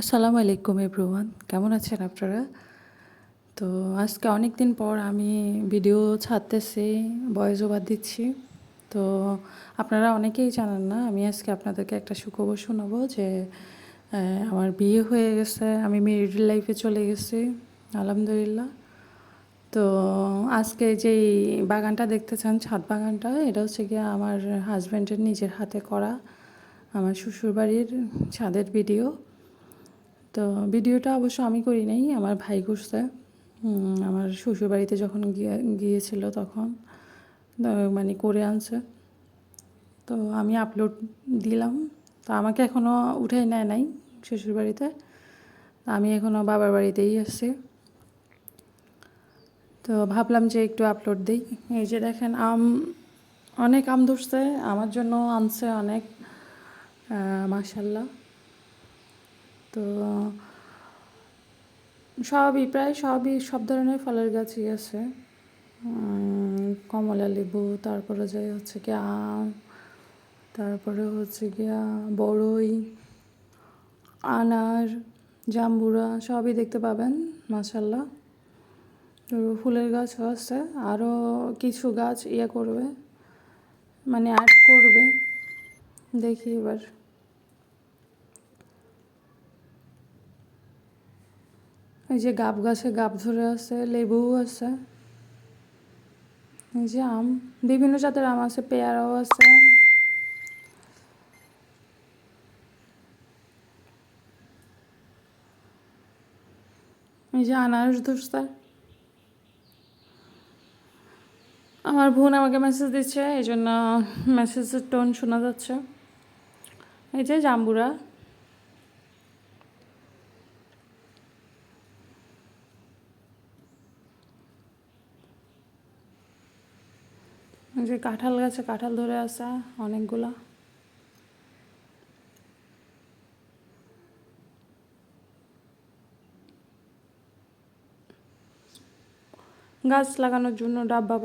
আসসালামু আলাইকুম এভরিওয়ান। কেমন আছেন আপনারা? তো আজকে অনেক দিন পর আমি ভিডিও ছাড়তেছি ভয়েস ওভার দিচ্ছি। তো আপনারা অনেকেই জানেন না, আমি আজকে আপনাদেরকে একটা সুখবর শোনাবো যে আমার বিয়ে হয়ে গেছে, আমি মেরিড লাইফে চলে গেছি, আলহামদুলিল্লাহ। তো আজকে যেই বাগানটা দেখতে চান, ছাদ বাগানটা, এটা হচ্ছে গিয়ে আমার হাজব্যান্ডের নিজের হাতে করা, আমার শ্বশুরবাড়ির ছাদের ভিডিও তো ভিডিওটা অবশ্য আমি করি নাই, আমার ভাই করছে। আমার শ্বশুরবাড়িতে যখন গিয়ে, গিয়েছিল তখন মানে করে আনছে। তো আমি আপলোড দিলাম। তো আমাকে এখনও উঠাই নেয় নাই শ্বশুরবাড়িতে। আমি এখনও বাবার বাড়িতেই আসছি তো ভাবলাম যে একটু আপলোড দিই। এই যে দেখেন, আম, অনেক আম ধরছে, আমার জন্য আনছে অনেক। মাসাল্লাহ তো সবই, প্রায় সবই, সব ধরনের ফলের গাছই আছে। কমলা লেবু, তারপরে যাই হচ্ছে কি আম, তারপরে হচ্ছে গিয়া বড়ই, আনার, জাম্বুরা সবই দেখতে পাবেন মাসাল্লাহ ফুলের গাছও আছে, আরও কিছু গাছ ইয়ে করবে মানে অ্যাড করবে। দেখি এবার। এই যে গাব গাছে গাব ধরে আছে, লেবুও আছে, এই যে আম, বিভিন্ন জাতের আম আছে, পেয়ারাও আছে। এই যে আনারস ধরছে। আমার বোন আমাকে মেসেজ দিচ্ছে, এই জন্য মেসেজের টোন শোনা যাচ্ছে। এই যে জাম্বুরা। যে কাঁঠাল গাছে কাঁঠাল ধরে আসা অনেকগুলা। গাছ লাগানোর জন্য ডাব্বা